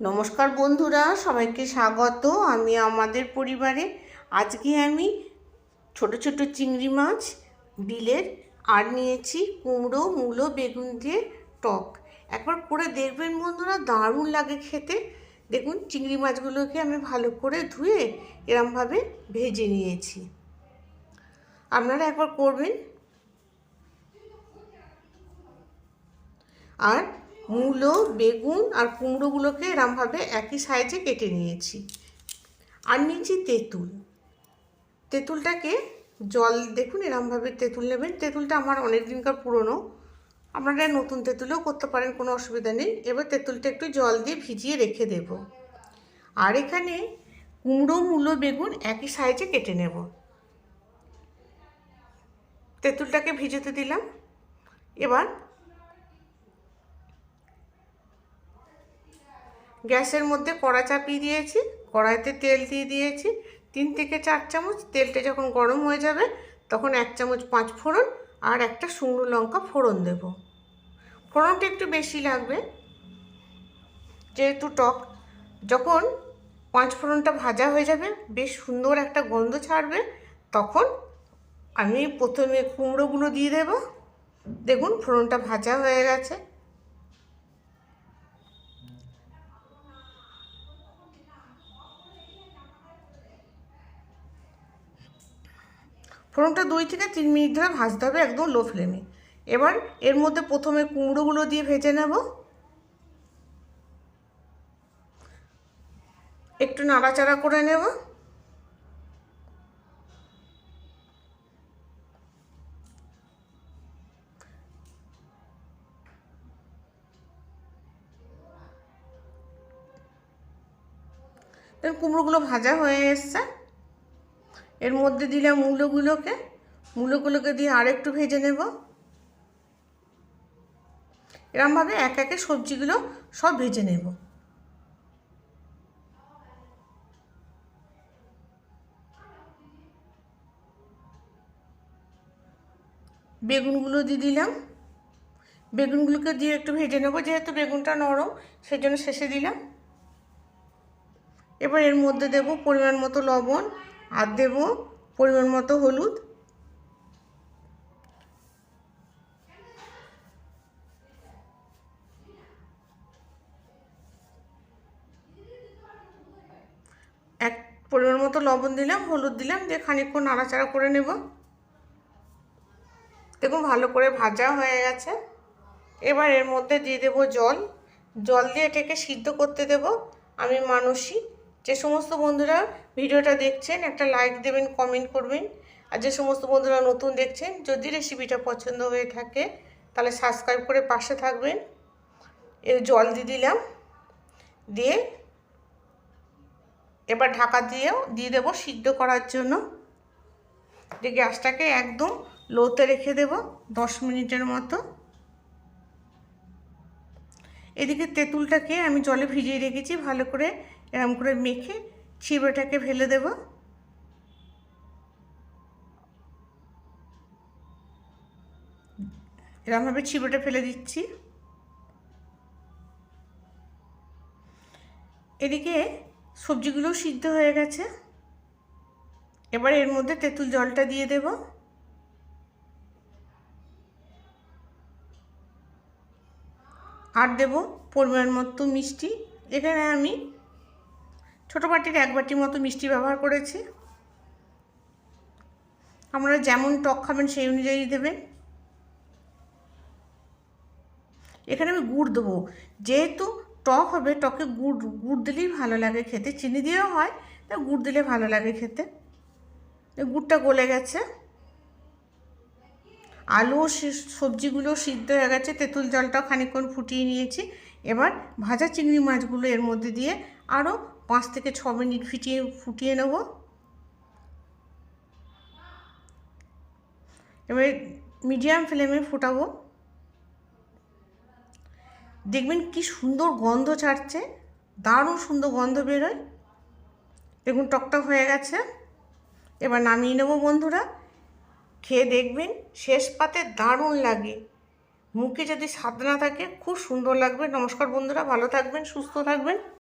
নমস্কার বন্ধুরা, সবাইকে স্বাগত। আমি আমাদের পরিবারে। আজকে আমি ছোট ছোট চিংড়ি মাছ বিলের আর নিয়েছি কুমড়ো, মূলো, বেগুন দিয়ে টক। একবার করে দেখবেন বন্ধুরা, দারুণ লাগে খেতে। দেখুন, চিংড়ি মাছগুলোকে আমি ভালো করে ধুয়ে এরমভাবে ভেজে নিয়েছি। আপনারা একবার করবেন। আর মূলো, বেগুন আর কুমড়োগুলোকে এরমভাবে একই সাইজে কেটে নিয়েছি। আর নিয়েছি তেঁতুল। তেঁতুলটাকে জল, দেখুন এরমভাবে তেঁতুল নেবেন। তেঁতুলটা আমার অনেক দিনকার পুরনো। আপনারা নতুন তেঁতুলেও করতে পারেন, কোনো অসুবিধা নেই। এবার তেঁতুলটা একটু জল দিয়ে ভিজিয়ে রেখে দেব। আর এখানে কুমড়ো, মূলো, বেগুন একই সাইজে কেটে নেব। তেঁতুলটাকে ভিজোতে দিলাম। এবার গ্যাসের মধ্যে কড়া চাপিয়ে দিয়েছি, কড়াইতে তেল দিয়ে দিয়েছি। তিন থেকে চার চামচ তেলটা যখন গরম হয়ে যাবে, তখন এক চামচ পাঁচ ফোড়ন আর একটা শুকনো লঙ্কা ফোড়ন দেব। ফোড়নটা একটু বেশি লাগবে, যেহেতু টক। যখন পাঁচ ফোড়নটা ভাজা হয়ে যাবে, বেশ সুন্দর একটা গন্ধ ছাড়বে, তখন আমি প্রথমে কুমড়োগুলো দিয়ে দেব। দেখুন, ফোড়নটা ভাজা হয়ে গেছে। ফোড়নটা দুই থেকে তিন মিনিট ধরে ভাজতে হবে একদম লো ফ্লেমে এবার এর মধ্যে প্রথমে কুমড়োগুলো দিয়ে ভেজে নেব। একটু নাড়াচাড়া করে নেব। কুমড়োগুলো ভাজা হয়ে এসছে। এর মধ্যে দিলাম মূলোগুলোকে মূলোগুলোকে দিয়ে আরেকটু ভেজে নেব। এরমভাবে এক একে সবজিগুলো সব ভেজে নেব। বেগুনগুলো দিয়ে দিলাম। বেগুনগুলোকে দিয়ে একটু ভেজে নেব, যেহেতু বেগুনটা নরম সেই জন্য শেষে দিলাম। এবার এর মধ্যে দেব পরিমাণ মতো লবণ। আর দেব পরিমাণ মতো হলুদ। এক পরিমাণ মতো লবণ দিলাম, হলুদ দিলাম, দিয়ে খানিকক্ষণ নাড়াচাড়া করে নেব। দেখুন, ভালো করে ভাজা হয়ে গেছে। এবার এর মধ্যে দিয়ে দেব জল। জল দিয়ে এটাকে সিদ্ধ করতে দেব। আমি মানসী যে সমস্ত বন্ধুরা ভিডিওটা দেখছেন, একটা লাইক দেবেন কমেন্ট করবেন। আর যে সমস্ত বন্ধুরা নতুন দেখছেন, যদি রেসিপিটা পছন্দ হয়ে থাকে, তাহলে সাবস্ক্রাইব করে পাশে থাকবেন। এর জল দিয়ে দিলাম। দিয়ে এবার ঢাকা দিয়েও, দিয়ে দেবো সিদ্ধ করার জন্য। যে গ্যাসটাকে একদম লোতে রেখে দেব, দশ মিনিটের মতো। এদিকে তেঁতুলটাকে আমি জলে ভিজিয়ে রেখেছি, ভালো করে এরম করে মেখে চিবড়েটাকে ফেলে দেব। এরমভাবে চিবড়েটা ফেলে দিচ্ছি। এদিকে সবজিগুলো সিদ্ধ হয়ে গেছে। এবার এর মধ্যে তেঁতুল জলটা দিয়ে দেব। আর দেব পরিমাণ মতো মিষ্টি। এখানে আমি ছোটো বাটির এক বাটির মতো মিষ্টি ব্যবহার করেছি। আপনারা যেমন টক খাবেন সেই অনুযায়ী দেবেন। এখানে আমি গুড় দেবো। যেহেতু টক হবে, টকে গুড় গুড় দিলেই ভালো লাগে খেতে। চিনি দিয়েও হয়, তা গুড় দিলে ভালো লাগে খেতে। গুড়টা গলে গেছে। আলু সবজিগুলো সিদ্ধ হয়ে গেছে। তেঁতুল জলটাও খানিকক্ষণ ফুটিয়ে নিয়েছি। এবার ভাজা চিংড়ি মাছগুলো এর মধ্যে দিয়ে আরও পাঁচ থেকে ছ মিনিট ফিটিয়ে ফুটিয়ে নেব। এবার মিডিয়াম ফ্লেমে ফোটাবো। দেখবেন কি সুন্দর গন্ধ ছাড়ছে, দারুণ সুন্দর গন্ধ বেরোয়। দেখুন টকটক হয়ে গেছে। এবার নামিয়ে নেব বন্ধুরা। খেয়ে দেখবেন শেষ পাতে দারুণ লাগে। মুখে যদি স্বাদ না থাকে, খুব সুন্দর লাগবে। নমস্কার বন্ধুরা, ভালো থাকবেন, সুস্থ থাকবেন।